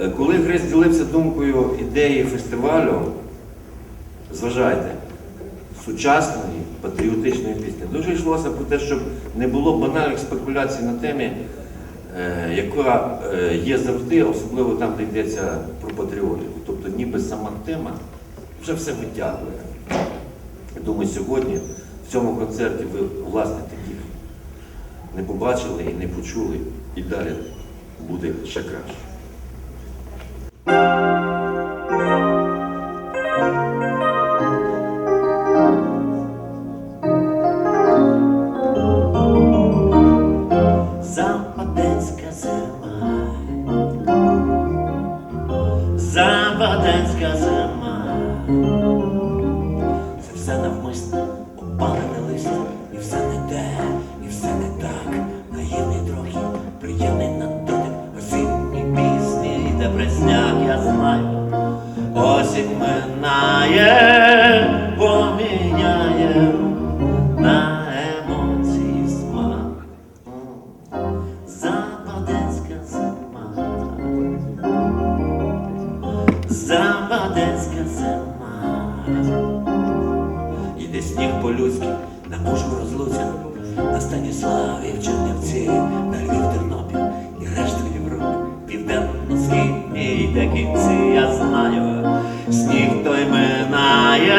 Е, Коли Грець ділився думкою ідеї фестивалю, зважайте, сучасної патріотичної пісні, дуже йшлося про те, щоб не було банальних спекуляцій на темі, е, яка е, є завжди, особливо там, де йдеться про патріотику. Тобто ніби сама тема вже все витягує. Я думаю, сьогодні в цьому концерті ви власне таких не побачили і не почули, і далі буде ще краще. Западенська зима, це все навмисно опалене листя, і все не те, і все не так, наївний трохи, приємний на дотик, осінні пісні, і депресняк, я знаю, осінь минає, Западенська зима, Іде сніг по-людськи, на мужу розлуцьку, на Станіславі, в Чернівці, на Львів, Тернопіль і решту Європи, південно-східні до кінці, я знаю, сніг той минає,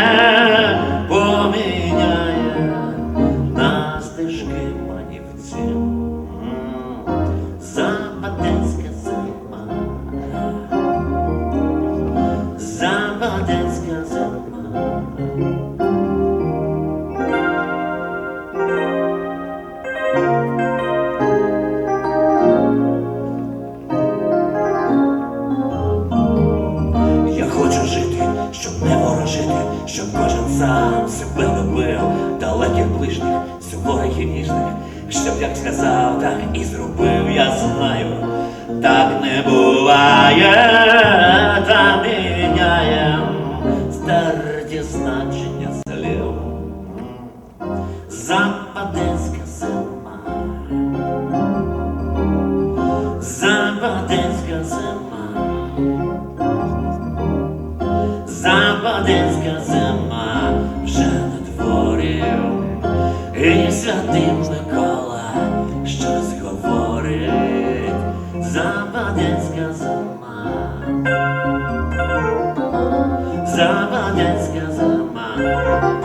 сам себе любив, далеких ближніх, суворих і ніжних, щоб як сказав, так і зробив, я знаю, так не буває, та міняє старті значення слів. Западенська і святий Микола щось говорить. Западенська зима, Западенська зима,